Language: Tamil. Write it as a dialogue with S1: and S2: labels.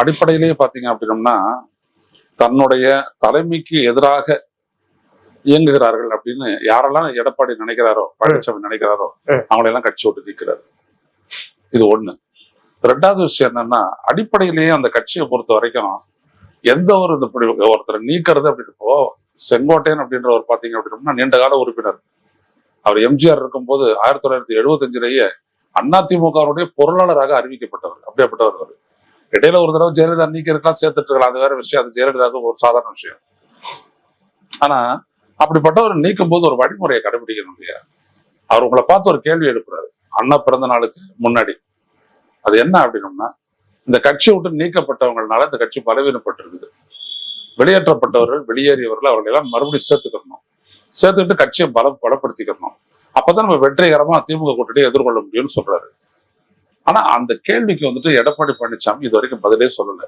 S1: அடிப்படையிலேயே பாத்தீங்க அப்படின்னம்னா தன்னுடைய தலைமைக்கு எதிராக இயங்குகிறார்கள் அப்படின்னு யாரெல்லாம் எடப்பாடி நினைக்கிறாரோ பழனிசாமி நினைக்கிறாரோ. அவங்களெல்லாம் கட்சி விட்டு நீக்கிறாரு இது ஒண்ணு. ரெண்டாவது விஷயம் என்னன்னா அடிப்படையிலேயே அந்த கட்சியை பொறுத்த வரைக்கும் எந்த ஒரு இந்த ஒருத்தர் நீக்கிறது அப்படின்னு இப்போ செங்கோட்டையன் அப்படின்றவர் பாத்தீங்க அப்படின்னா நீண்ட கால உறுப்பினர். அவர் எம்ஜிஆர் இருக்கும்போது ஆயிரத்தி தொள்ளாயிரத்தி எழுபத்தஞ்சிலேயே அதிமுகவுடைய பொருளாளராக அறிவிக்கப்பட்டவர் அப்படியாப்பட்டவர் அவர். இடையில ஒரு தடவை ஜெயலலிதா நீக்கிறதுக்கெல்லாம் சேர்த்துட்டு இருக்கலாம் அது வேற விஷயம். அது ஜெயலலிதாவுக்கு ஒரு சாதாரண விஷயம். ஆனா அப்படிப்பட்டவர் நீக்கும் போது ஒரு வழிமுறையை கடைபிடிக்கணும் இல்லையா? அவர் உங்களை பார்த்து ஒரு கேள்வி எழுப்புறாரு. அண்ணா பிறந்த நாளுக்கு முன்னாடி. அது என்ன அப்படின்னம்னா இந்த கட்சி விட்டு நீக்கப்பட்டவங்களால இந்த கட்சி பலவீனப்பட்டிருக்குது. வெளியேற்றப்பட்டவர்கள் வெளியேறியவர்கள் அவர்கள் எல்லாம் மறுபடியும் சேர்த்துக்கணும். சேர்த்துக்கிட்டு கட்சியை பலம் பலப்படுத்திக்கணும். அப்பதான் நம்ம வெற்றிகரமா திமுக கூட்டிட்டு எதிர்கொள்ள முடியும்னு சொல்றாரு. ஆனா அந்த கேள்விக்கு வந்துட்டு எடப்பாடி பழனிசாமி இது வரைக்கும் பதிலே சொல்லல.